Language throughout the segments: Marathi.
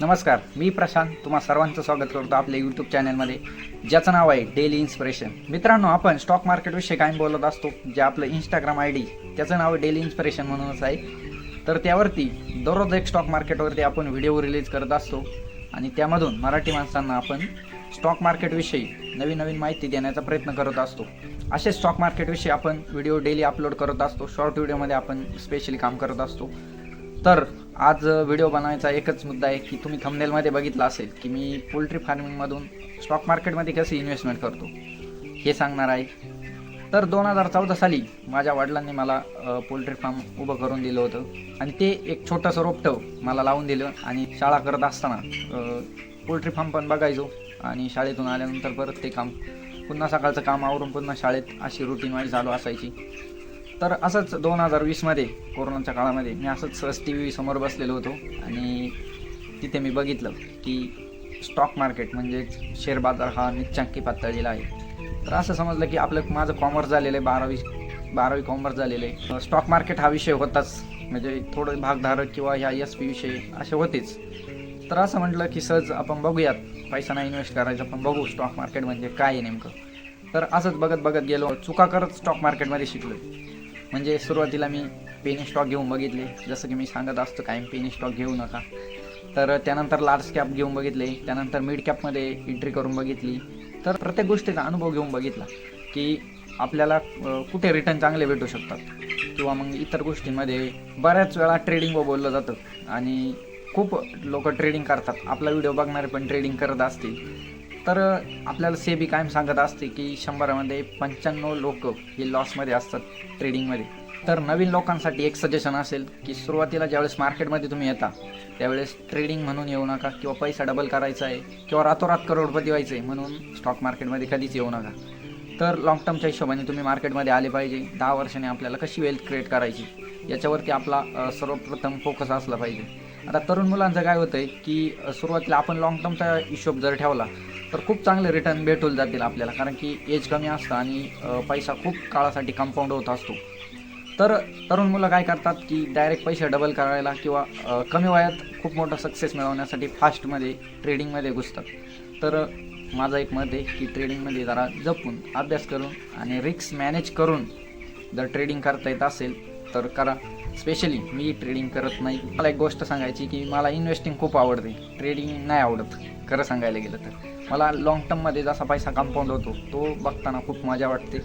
नमस्कार मी प्रशांत. तुम्हा सर्वांचं स्वागत करतो आपल्या यूट्यूब चॅनलमध्ये ज्याचं नाव आहे डेली इन्स्पिरेशन मित्रांनो आपण स्टॉक मार्केटविषयी काय बोलत असतो जे आपलं इंस्टाग्राम आय डी त्याचं नाव डेली इन्स्पिरेशन म्हणूनच आहे. तर त्यावरती दररोज एक स्टॉक मार्केटवरती आपण व्हिडिओ रिलीज करत असतो. आणि त्यामधून मराठी माणसांना आपण स्टॉक मार्केटविषयी नवीन नवीन माहिती देण्याचा प्रयत्न करत असतो. असे स्टॉक मार्केटविषयी आपण व्हिडिओ डेली अपलोड करत असतो. शॉर्ट व्हिडिओमध्ये आपण स्पेशली काम करत असतो. तर आज व्हिडिओ बनवायचा एकच मुद्दा आहे की तुम्ही थंबनेलमध्ये बघितलं असेल की मी पोल्ट्री फार्मिंगमधून स्टॉक मार्केटमध्ये कशी इन्व्हेस्टमेंट करतो हे सांगणार आहे. तर दोन हजार चौदा साली माझ्या वडिलांनी मला पोल्ट्री फार्म उभं करून दिलं होतं आणि ते एक छोटंसं रोपटं मला लावून दिलं आणि शाळा करत असताना पोल्ट्री फार्म पण बघायचो आणि शाळेतून आल्यानंतर परत ते काम पुन्हा सकाळचं काम आवरून पुन्हा शाळेत अशी रुटीन वाईज चालू असायची. तर असंच दोन हजार वीसमध्ये कोरोनाच्या काळामध्ये मी असंच सहज टी व्ही समोर बसलेलो होतो. आणि तिथे मी बघितलं की स्टॉक मार्केट म्हणजेच शेअर बाजार हा निच्चांकी पातळीला आहे. तर असं समजलं की आपलं माझं कॉमर्स झालेलं आहे बारावी बारावी कॉमर्स झालेलं आहे. स्टॉक मार्केट हा विषय होताच. म्हणजे थोडं भागधारक किंवा ह्या एस पी विषय असे होतेच. तर असं म्हटलं की सहज आपण बघूयात. पैसा नाही इन्व्हेस्ट करायचा आपण बघू स्टॉक मार्केट म्हणजे काय आहे नेमकं. तर असंच बघत बघत गेलो. चुका करत स्टॉक मार्केटमध्ये शिकलो म्हणजे सुरुवातीला मी पेनी स्टॉक घेऊन बघितले. जसं की मी सांगत असतो कायम पेनी स्टॉक घेऊ नका. तर त्यानंतर लार्ज कॅप घेऊन बघितले. त्यानंतर मिड कॅपमध्ये एंट्री करून बघितली. तर प्रत्येक गोष्टीचा अनुभव घेऊन बघितला की आपल्याला कुठे रिटर्न चांगले भेटू शकतात. किंवा मग इतर गोष्टींमध्ये बऱ्याच वेळा ट्रेडिंगवर बोललं जातं. आणि खूप लोक ट्रेडिंग करतात. आपला व्हिडिओ बघणारे पण ट्रेडिंग करत असतील. तर आपल्याला सेबी कायम सांगत असते की शंभरामध्ये पंच्याण्णव लोक हे लॉसमध्ये असतात ट्रेडिंगमध्ये तर नवीन लोकांसाठी एक सजेशन असेल की सुरुवातीला ज्यावेळेस मार्केटमध्ये तुम्ही येता त्यावेळेस ट्रेडिंग म्हणून येऊ नका किंवा पैसा डबल करायचा आहे किंवा रातोरात करोडपती व्हायचं आहे म्हणून स्टॉक मार्केटमध्ये कधीच येऊ नका. तर लाँग टर्मच्या हिशोबाने तुम्ही मार्केटमध्ये आले पाहिजे. दहा वर्षाने आपल्याला कशी वेल्थ क्रिएट करायची? याच्यावरती आपला सर्वप्रथम फोकस असला पाहिजे. आता तरुण मुलांचं काय होतं आहे की सुरुवातीला आपण लाँग टर्मचा हिशोब जर ठेवला तर खूप चांगले रिटर्न भेटून जातील आपल्याला. कारण की एज कमी असतं आणि पैसा खूप काळासाठी कंपाऊंड होत असतो. तर तरुण मुलं काय करतात की डायरेक्ट पैसे डबल करायला किंवा कमी वयात खूप मोठा सक्सेस मिळवण्यासाठी फास्टमध्ये ट्रेडिंगमध्ये घुसतात. तर माझं एक मत आहे की ट्रेडिंगमध्ये जरा जपून अभ्यास करून आणि रिक्स मॅनेज करून जर ट्रेडिंग करता येत असेल तर करा. स्पेशली मी ट्रेडिंग करत नाही. मला एक गोष्ट सांगायची की मला इन्व्हेस्टिंग खूप आवडते. ट्रेडिंग नाही आवडत खरं सांगायला गेलं तर. मला लाँग टर्ममध्ये जसा पैसा कंपाऊंड होतो तो बघताना खूप मजा वाटते.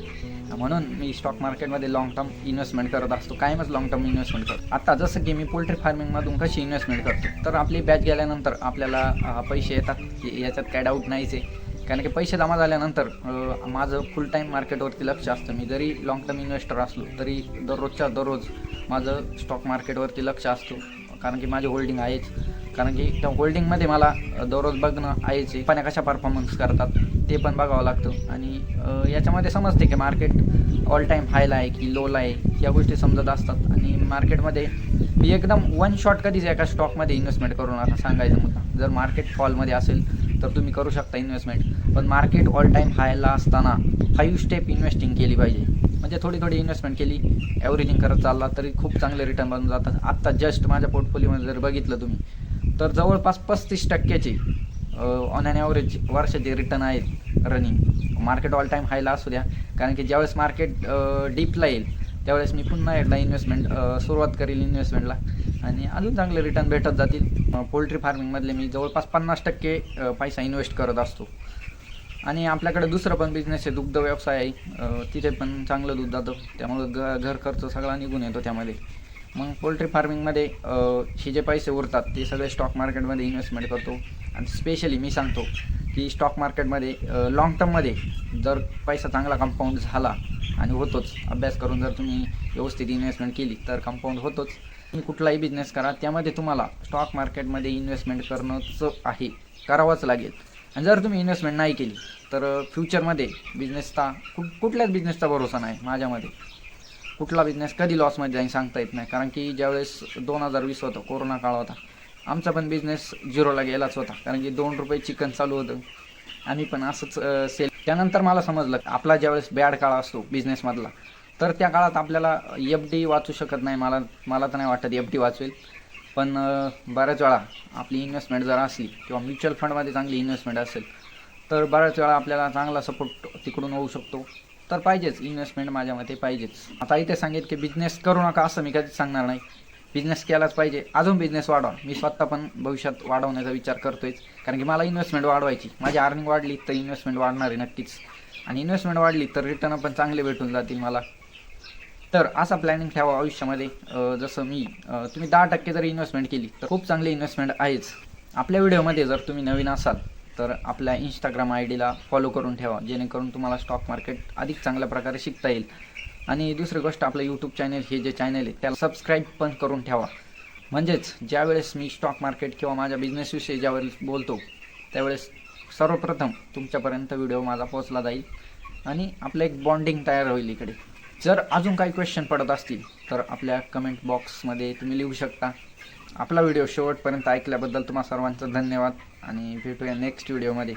म्हणून मी स्टॉक मार्केटमध्ये लाँग टर्म इन्व्हेस्टमेंट करत असतो. कायमच लाँग टर्म इन्व्हेस्टमेंट करतो. आता जसं की मी पोल्ट्री फार्मिंगमधून कशी इन्व्हेस्टमेंट करतो तर आपली बॅच गेल्यानंतर आपल्याला पैसे येतात की याच्यात काय डाऊट नाहीच आहे. कारण की पैसे जमा झाल्यानंतर माझं फुल टाईम मार्केटवरती लक्ष असतं. मी जरी लाँग टर्म इन्व्हेस्टर असलो तरी दररोजच्या दररोज माझं स्टॉक मार्केटवरती लक्ष असतो. कारण की माझी होल्डिंग आहेच. कारण की त्या होल्डिंगमध्ये मला दररोज बघणं आहेच. पण कशा परफॉर्मन्स करतात ते पण बघावं लागतं. आणि याच्यामध्ये समजते की मार्केट ऑल टाईम हायला आहे की लोला आहे या गोष्टी समजत असतात. आणि मार्केटमध्ये मी एकदम वन शॉट कधीच एका स्टॉकमध्ये इन्व्हेस्टमेंट करू नका सांगायचं मुद्दा जर मार्केट फॉलमध्ये असेल तर तुम्ही करू शकता इन्व्हेस्टमेंट पण मार्केट ऑल टाईम हायला असताना फाईव्ह स्टेप इन्व्हेस्टिंग केली पाहिजे. म्हणजे थोडी थोडी इन्व्हेस्टमेंट केली ॲव्हरेजिंग करत चालला तरी खूप चांगले रिटर्न बनून जातात. आत्ता जस्ट माझ्या पोर्टफोलिओमध्ये जर बघितलं तुम्ही तर जवळपास पस्तीस टक्क्याचे ऑन ॲन ॲव्हरेज वर्षाचे रिटर्न आहेत रनिंग मार्केट ऑल टाईम हायला असू द्या. कारण की ज्यावेळेस मार्केट डीपला येईल त्यावेळेस मी पुन्हा एकदा इन्व्हेस्टमेंट सुरुवात करेल इन्व्हेस्टमेंटला आणि अजून चांगले रिटर्न भेटत जातील. पोल्ट्री फार्मिंगमधले मी जवळपास पन्नास टक्के पैसा इन्व्हेस्ट करत असतो. आणि आपल्याकडे दुसरं पण बिझनेस आहे दुग्ध व्यवसाय आहे. तिथे पण चांगलं दूध जातं. त्यामुळं ग घर खर्च सगळा निघून येतो त्यामध्ये. मग पोल्ट्री फार्मिंगमध्ये हे जे पैसे उरतात ते सगळे स्टॉक मार्केटमध्ये इन्व्हेस्टमेंट करतो. आणि स्पेशली मी सांगतो की स्टॉक मार्केटमध्ये लाँग टर्ममध्ये जर पैसा चांगला कंपाऊंड झाला आणि होतोच अभ्यास करून जर तुम्ही व्यवस्थित इन्व्हेस्टमेंट केली तर कंपाऊंड होतोच. तुम्ही कुठलाही बिझनेस करा त्यामध्ये तुम्हाला स्टॉक मार्केटमध्ये इन्व्हेस्टमेंट करणंच आहे करावंच लागेल. आणि जर तुम्ही इन्व्हेस्टमेंट नाही केली तर फ्युचरमध्ये बिझनेसचा कुठ कुठल्याच बिझनेसचा भरोसा नाही माझ्यामध्ये. कुठला बिझनेस कधी लॉसमध्ये जाईल सांगता येत नाही कारण की ज्यावेळेस दोन हजार वीस होतं कोरोना काळ होता आमचा पण बिझनेस झिरोला गेलाच होता कारण की दोन रुपये चिकन चालू होतं. आम्ही पण असंच सेल त्यानंतर मला समजलं आपला ज्यावेळेस बॅड काळ असतो बिझनेसमधला तर त्या काळात आपल्याला एफ डी वाचू शकत नाही. मला मला तर नाही वाटत एफ डी वाचवेल. पण बऱ्याच वेळा आपली इन्व्हेस्टमेंट जर असली किंवा म्युच्युअल फंडमध्ये चांगली इन्व्हेस्टमेंट असेल तर बऱ्याच वेळा आपल्याला चांगला सपोर्ट तिकडून होऊ शकतो. तर पाहिजेच. इन्व्हेस्टमेंट माझ्या मते पाहिजेच. आता इथे सांगेल की बिझनेस करू नका असं मी कधीच सांगणार नाही. बिझनेस केलाच पाहिजे. अजून बिझनेस वाढवा. मी स्वतः पण भविष्यात वाढवण्याचा विचार करतोयच. कारण की मला इन्व्हेस्टमेंट वाढवायची. माझी अर्निंग वाढली तर इन्व्हेस्टमेंट वाढणार आहे नक्कीच. आणि इन्व्हेस्टमेंट वाढली तर रिटर्न पण चांगले भेटून जातील मला. तर असा प्लॅनिंग ठेवा आयुष्यामध्ये. जसं मी तुम्ही दहा टक्के जर इन्व्हेस्टमेंट केली तर खूप चांगली इन्व्हेस्टमेंट आहेच. आपल्या व्हिडिओमध्ये जर तुम्ही नवीन असाल तर आपल्या इंस्टाग्राम आय डीला फॉलो करून ठेवा जेणेकरून तुम्हाला स्टॉक मार्केट अधिक चांगल्या प्रकारे शिकता येईल. आणि दुसरी गोष्ट आपलं यूट्यूब चॅनल हे जे चॅनल आहे त्याला सबस्क्राईब पण करून ठेवा. म्हणजेच ज्यावेळेस मी स्टॉक मार्केट किंवा माझ्या बिझनेसविषयी ज्यावेळेस बोलतो त्यावेळेस सर्वप्रथम तुमच्यापर्यंत व्हिडिओ माझा पोहोचला जाईल. आणि आपलं एक बॉन्डिंग तयार होईल इकडे. जर अजून काही क्वेश्चन पडत असतील तर आपल्या कमेंट बॉक्समध्ये तुम्ही लिहू शकता. आपला व्हिडिओ शेवटपर्यंत ऐकल्याबद्दल तुम्हा सर्वांचं धन्यवाद आणि भेटूया नेक्स्ट व्हिडिओमध्ये